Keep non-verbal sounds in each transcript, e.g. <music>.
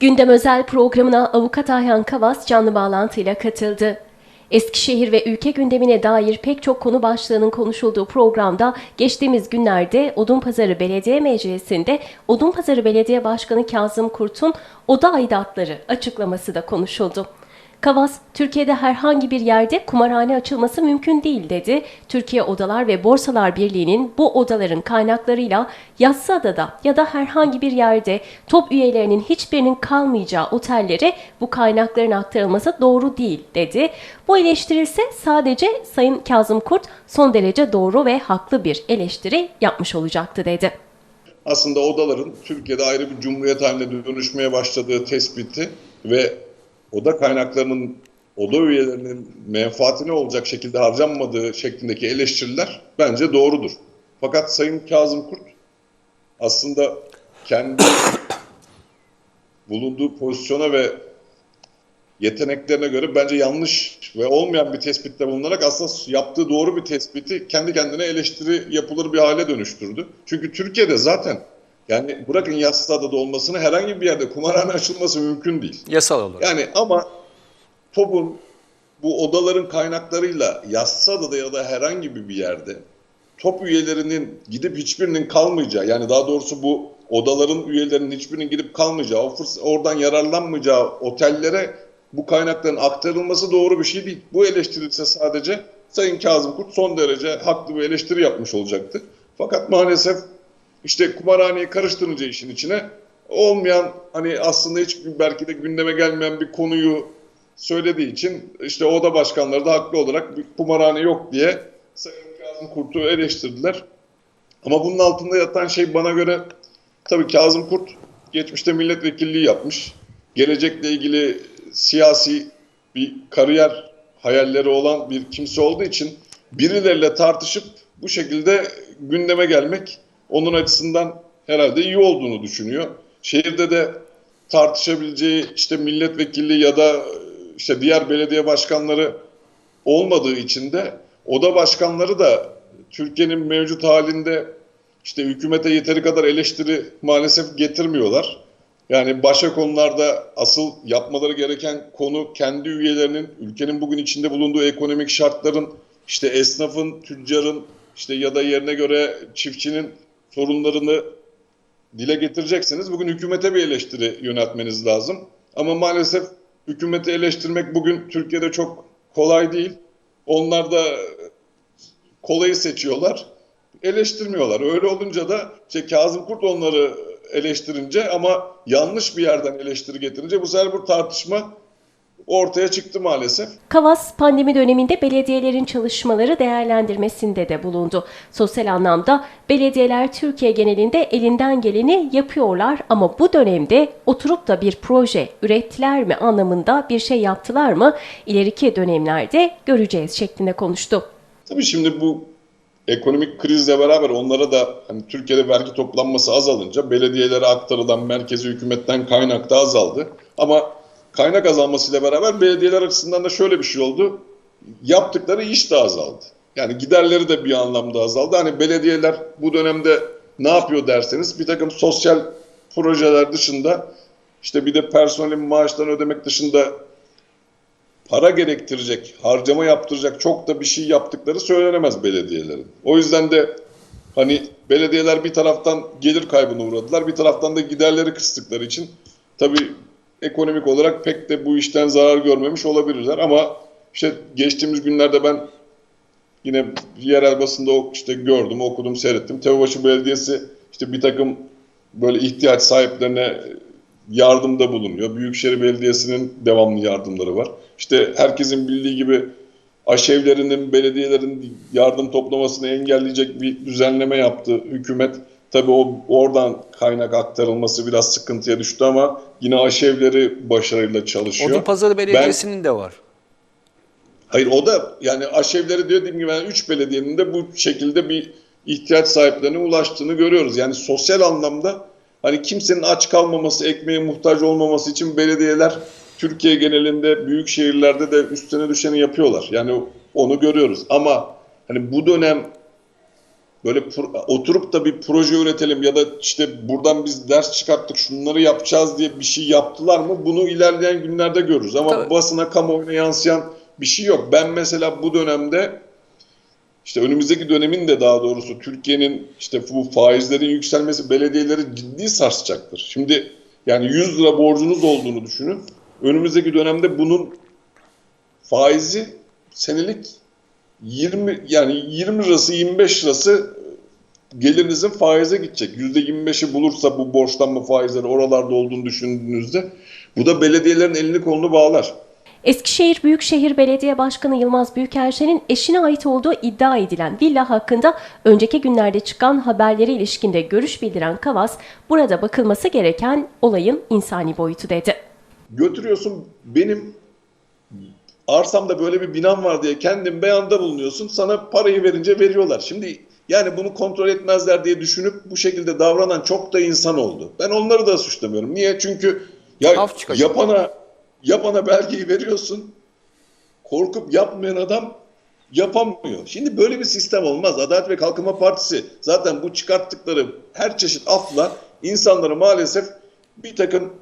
Gündem özel programına avukat Ayhan Kavas canlı bağlantıyla katıldı. Eskişehir ve ülke gündemine dair pek çok konu başlığının konuşulduğu programda geçtiğimiz günlerde Odunpazarı Belediye Meclisi'nde Odunpazarı Belediye Başkanı Kazım Kurt'un oda aidatları açıklaması da konuşuldu. Kavas, Türkiye'de herhangi bir yerde kumarhane açılması mümkün değil dedi. Türkiye Odalar ve Borsalar Birliği'nin bu odaların kaynaklarıyla Yassıada'da ya da herhangi bir yerde top üyelerinin hiçbirinin kalmayacağı otellere bu kaynakların aktarılması doğru değil dedi. Bu eleştiri ise sadece Sayın Kazım Kurt son derece doğru ve haklı bir eleştiri yapmış olacaktı dedi. aslında odaların Türkiye'de ayrı bir cumhuriyet haline dönüşmeye başladığı tespiti ve oda kaynaklarının oda üyelerinin menfaatine olacak şekilde harcanmadığı şeklindeki eleştiriler bence doğrudur. Fakat Sayın Kazım Kurt aslında kendi <coughs> bulunduğu pozisyona ve yeteneklerine göre bence yanlış ve olmayan bir tespitte bulunarak aslında yaptığı doğru bir tespiti kendi kendine eleştiri yapılır bir hale dönüştürdü. Çünkü Türkiye'de zaten yani bırakın Yassıada da olmasını herhangi bir yerde kumarhane açılması mümkün değil. Yasal olarak. Yani ama TOB'un bu odaların kaynaklarıyla Yassıada'da ya da herhangi bir yerde top üyelerinin gidip hiçbirinin kalmayacağı yani daha doğrusu bu odaların üyelerinin hiçbirinin gidip kalmayacağı, oradan yararlanmayacağı otellere bu kaynakların aktarılması doğru bir şey değil. Bu eleştiri ise sadece Sayın Kazım Kurt son derece haklı bir eleştiri yapmış olacaktı. Fakat maalesef işte kumarhaneyi karıştırınca işin içine olmayan hani aslında hiç belki de gündeme gelmeyen bir konuyu söylediği için işte oda başkanları da haklı olarak bir kumarhane yok diye Sayın Kazım Kurt'u eleştirdiler. Ama bunun altında yatan şey bana göre tabii Kazım Kurt geçmişte milletvekilliği yapmış. Gelecekle ilgili siyasi bir kariyer hayalleri olan bir kimse olduğu için birileriyle tartışıp bu şekilde gündeme gelmek onun açısından herhalde iyi olduğunu düşünüyor. Şehirde de tartışabileceği işte milletvekilliği ya da işte diğer belediye başkanları olmadığı için de oda başkanları da Türkiye'nin mevcut halinde işte hükümete yeteri kadar eleştiri maalesef getirmiyorlar. Yani başka konularda asıl yapmaları gereken konu kendi üyelerinin, ülkenin bugün içinde bulunduğu ekonomik şartların, işte esnafın, tüccarın, işte ya da yerine göre çiftçinin sorunlarını dile getireceksiniz. Bugün hükümete bir eleştiri yöneltmeniz lazım. Ama maalesef hükümeti eleştirmek bugün Türkiye'de çok kolay değil. Onlar da kolayı seçiyorlar. Eleştirmiyorlar. Öyle olunca da işte Kazım Kurt onları eleştirince ama yanlış bir yerden eleştiri getirince bu sefer bu tartışma ortaya çıktı maalesef. Kavas pandemi döneminde belediyelerin çalışmaları değerlendirmesinde de bulundu. Sosyal anlamda belediyeler Türkiye genelinde elinden geleni yapıyorlar ama bu dönemde oturup da bir proje ürettiler mi anlamında bir şey yaptılar mı ileriki dönemlerde göreceğiz şeklinde konuştu. Tabii şimdi bu ekonomik krizle beraber onlara da hani Türkiye'de vergi toplanması azalınca belediyelere aktarılan merkezi hükümetten kaynak da azaldı. Ama kaynak azalmasıyla beraber belediyeler açısından da şöyle bir şey oldu. Yaptıkları iş de azaldı. Yani giderleri de bir anlamda azaldı. Hani belediyeler bu dönemde ne yapıyor derseniz bir takım sosyal projeler dışında işte bir de personelin maaşlarını ödemek dışında para gerektirecek, harcama yaptıracak çok da bir şey yaptıkları söylenemez belediyelerin. O yüzden de hani belediyeler bir taraftan gelir kaybına uğradılar, bir taraftan da giderleri kıstıkları için tabii ekonomik olarak pek de bu işten zarar görmemiş olabilirler ama işte geçtiğimiz günlerde ben yine yerel basında işte gördüm, okudum, seyrettim. Tepebaşı Belediyesi işte bir takım böyle ihtiyaç sahiplerine yardımda bulunuyor. Büyükşehir Belediyesi'nin devamlı yardımları var. İşte herkesin bildiği gibi aşevlerinin, belediyelerin yardım toplamasını engelleyecek bir düzenleme yaptı hükümet. Tabii o oradan kaynak aktarılması biraz sıkıntıya düştü ama yine aşevleri başarıyla çalışıyor. Odunpazarı Belediyesi'nin de var. Hayır o da yani aşevleri diyor dediğim gibi yani 3 belediyenin de bu şekilde bir ihtiyaç sahiplerine ulaştığını görüyoruz. Yani sosyal anlamda hani kimsenin aç kalmaması, ekmeğe muhtaç olmaması için belediyeler Türkiye genelinde büyük şehirlerde de üstüne düşeni yapıyorlar. Yani onu görüyoruz. Ama hani bu dönem böyle oturup da bir proje üretelim ya da işte buradan biz ders çıkarttık şunları yapacağız diye bir şey yaptılar mı bunu ilerleyen günlerde görürüz. Ama Tabii. basına kamuoyuna yansıyan bir şey yok. Ben mesela bu dönemde işte önümüzdeki dönemin de daha doğrusu Türkiye'nin işte bu faizlerin yükselmesi belediyeleri ciddi sarsacaktır. Şimdi yani 100 lira borcunuz olduğunu düşünün. Önümüzdeki dönemde bunun faizi senelik 20 yani 20 lirası 25 lirası gelirinizin faize gidecek. %25'i bulursa bu borçlanma faizleri oralarda olduğunu düşündüğünüzde bu da belediyelerin elini kolunu bağlar. Eskişehir Büyükşehir Belediye Başkanı Yılmaz Büyükelçen'in eşine ait olduğu iddia edilen villa hakkında önceki günlerde çıkan haberlere ilişkinde görüş bildiren Kavas, burada bakılması gereken olayın insani boyutu dedi. Götürüyorsun benim arsamda böyle bir binam var diye kendin beyanda bulunuyorsun. Sana parayı verince veriyorlar. Şimdi yani bunu kontrol etmezler diye düşünüp bu şekilde davranan çok da insan oldu. Ben onları da suçlamıyorum. Niye? Çünkü ya yapana yapana belgeyi veriyorsun. Korkup yapmayan adam yapamıyor. Şimdi böyle bir sistem olmaz. Adalet ve Kalkınma Partisi zaten bu çıkarttıkları her çeşit afla insanları maalesef bir takım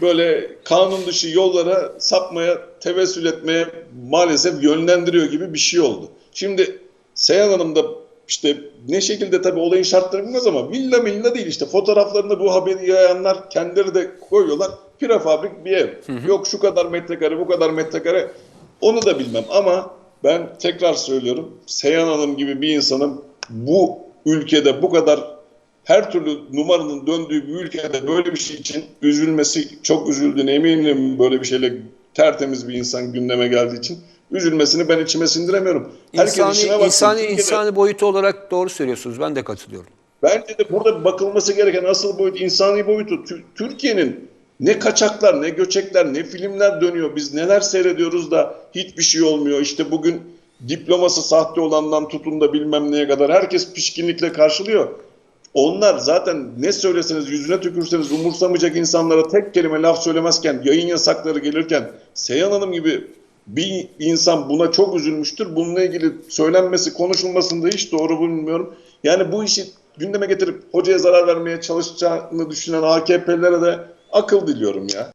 böyle kanun dışı yollara sapmaya, tevessül etmeye maalesef yönlendiriyor gibi bir şey oldu. Şimdi Seyhan Hanım da işte ne şekilde tabii olayın şartları bilmez ama villa milla değil işte fotoğraflarında bu haberi yayanlar kendileri de koyuyorlar. Prefabrik bir ev. Yok şu kadar metrekare bu kadar metrekare onu da bilmem ama ben tekrar söylüyorum Seyhan Hanım gibi bir insanın bu ülkede bu kadar her türlü numaranın döndüğü bir ülkede böyle bir şey için üzülmesi çok üzüldüğüne eminim böyle bir şeyle tertemiz bir insan gündeme geldiği için üzülmesini ben içime sindiremiyorum. Herkes işine İnsani, baksın. insani, Türkiye'de- insani boyutu olarak doğru söylüyorsunuz. Ben de katılıyorum. Bence de burada bakılması gereken asıl boyut insani boyutu. Tü- Türkiye'nin ne kaçaklar, ne göçekler, ne filmler dönüyor. Biz neler seyrediyoruz da hiçbir şey olmuyor. İşte bugün diploması sahte olandan tutun da bilmem neye kadar herkes pişkinlikle karşılıyor. Onlar zaten ne söyleseniz yüzüne tükürseniz umursamayacak insanlara tek kelime laf söylemezken yayın yasakları gelirken Seyhan Hanım gibi bir insan buna çok üzülmüştür. Bununla ilgili söylenmesi, konuşulmasını da hiç doğru bulmuyorum. Yani bu işi gündeme getirip hocaya zarar vermeye çalışacağını düşünen AKP'lilere de akıl diliyorum ya.